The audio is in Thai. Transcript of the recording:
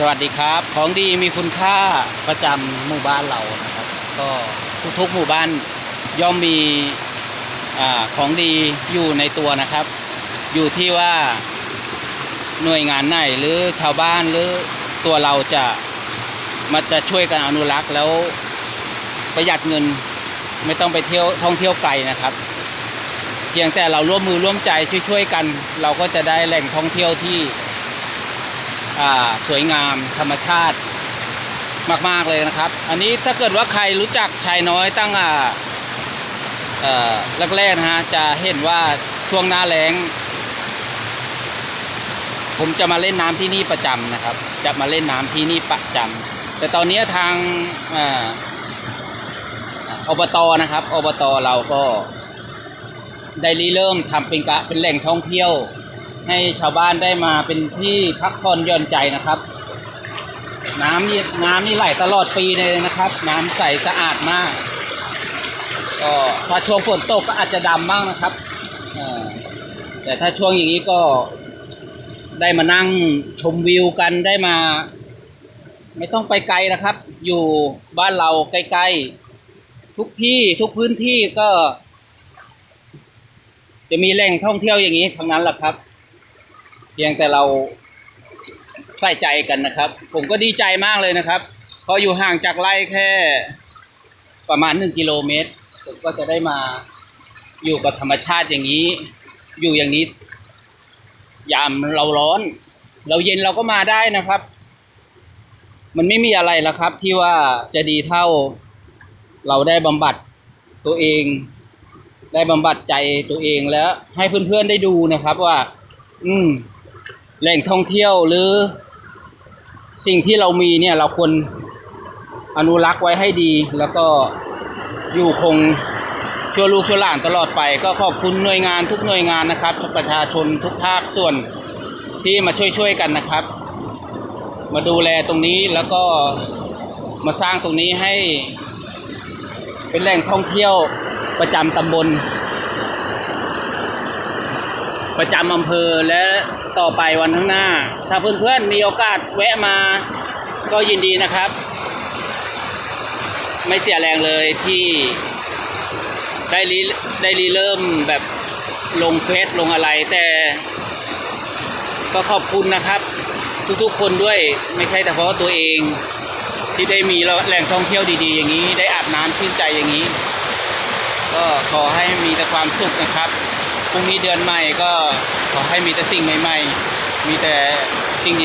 สวัสดีครับ ของดีมีคุณค่าประจำหมู่บ้านเรานะครับ ก็ทุกๆหมู่บ้านย่อมมีอของดีอยู่ในตัวนะครับ อยู่ที่ว่าหน่วยงานไหนหรือชาวบ้านหรือตัวเราจะมาจะช่วยกันอนุรักษ์แล้วประหยัดเงินไม่ต้องไปเที่ยวท่องเที่ยวไกลนะครับ เพียงแต่เราร่วมมือร่วมใจช่วยๆกัน เราก็จะได้แหล่งท่องเที่ยวที่ สวยงามธรรมชาติมาก ๆ เลยนะครับ อันนี้ถ้าเกิดว่าใครรู้จักชายน้อยตั้งแรกๆนะฮะจะเห็นว่าช่วงหน้าแล้ง ผมจะมาเล่นน้ำที่นี่ประจำนะครับ จะมาเล่นน้ำที่นี่ประจำแต่ตอนนี้ทางอบตนะครับอบตเราก็ได้ริเริ่มทำเป็นกะเป็นแหล่งท่องเที่ยว ให้ชาวบ้านได้มาเป็นที่พักผ่อนหย่อนใจนะครับ น้ำนี่น้ำนี่ไหลตลอดปีเลยนะครับ น้ำใสสะอาดมาก ก็ถ้าช่วงฝนตกก็อาจจะดำบ้างนะครับแต่ถ้าช่วงอย่างนี้ก็ได้มานั่งชมวิวกันได้มา ไม่ต้องไปไกลนะครับ อยู่บ้านเราใกล้ๆทุกที่ทุกพื้นที่ก็ จะมีแหล่งท่องเที่ยวอย่างนี้ทั้งนั้นแหละครับ เพียงแต่เราใส่ใจกันนะครับ ผมก็ดีใจมากเลยนะครับพราะอยู่ห่างจากไร่แค่ประมาณหนึ่งกิโลเมตร ผมก็จะได้มาอยู่กับธรรมชาติอย่างนี้ อยู่อย่างนี้ ยามเราร้อน เราเย็นเราก็มาได้นะครับ มันไม่มีอะไรแล้วครับ ที่ว่าจะดีเท่าเราได้บำบัดตัวเอง ได้บำบัดใจตัวเองแล้ว ให้เพื่อนๆได้ดูนะครับว่า อืม แหล่งท่องเที่ยวหรือสิ่งที่เรามีเนี่ยเราควรอนุรักษ์ไว้ให้ดี แล้วก็อยู่คงชั่วลูกชั่วหลานตลอดไป ก็ขอบคุณหน่วยงานทุกหน่วยงานนะครับประชาชนทุกภาคส่วนที่มาช่วยๆกันนะครับ มาดูแลตรงนี้แล้วก็มาสร้างตรงนี้ให้เป็นแหล่งท่องเที่ยวประจำตำบล ประจำอำเภอและต่อไปวันข้างหน้า ถ้าเพื่อนๆมีโอกาสแวะมาก็ยินดีนะครับ ไม่เสียแรงเลยที่ได้รีได้รีเริ่มแบบลงเฟซลงอะไรแต่ ก็ขอบคุณนะครับ ทุกๆคนด้วยไม่ใช่แต่เพราะตัวเองที่ได้มีแหล่งท่องเที่ยวดีๆ อย่างนี้ได้อาบน้ำชื่นใจอย่างนี้ ก็ขอให้มีแต่ความสุขนะครับ พรุ่งนี้เดือนใหม่ก็ขอให้มีแต่สิ่งใหม่ๆ มีแต่สิ่งดีๆ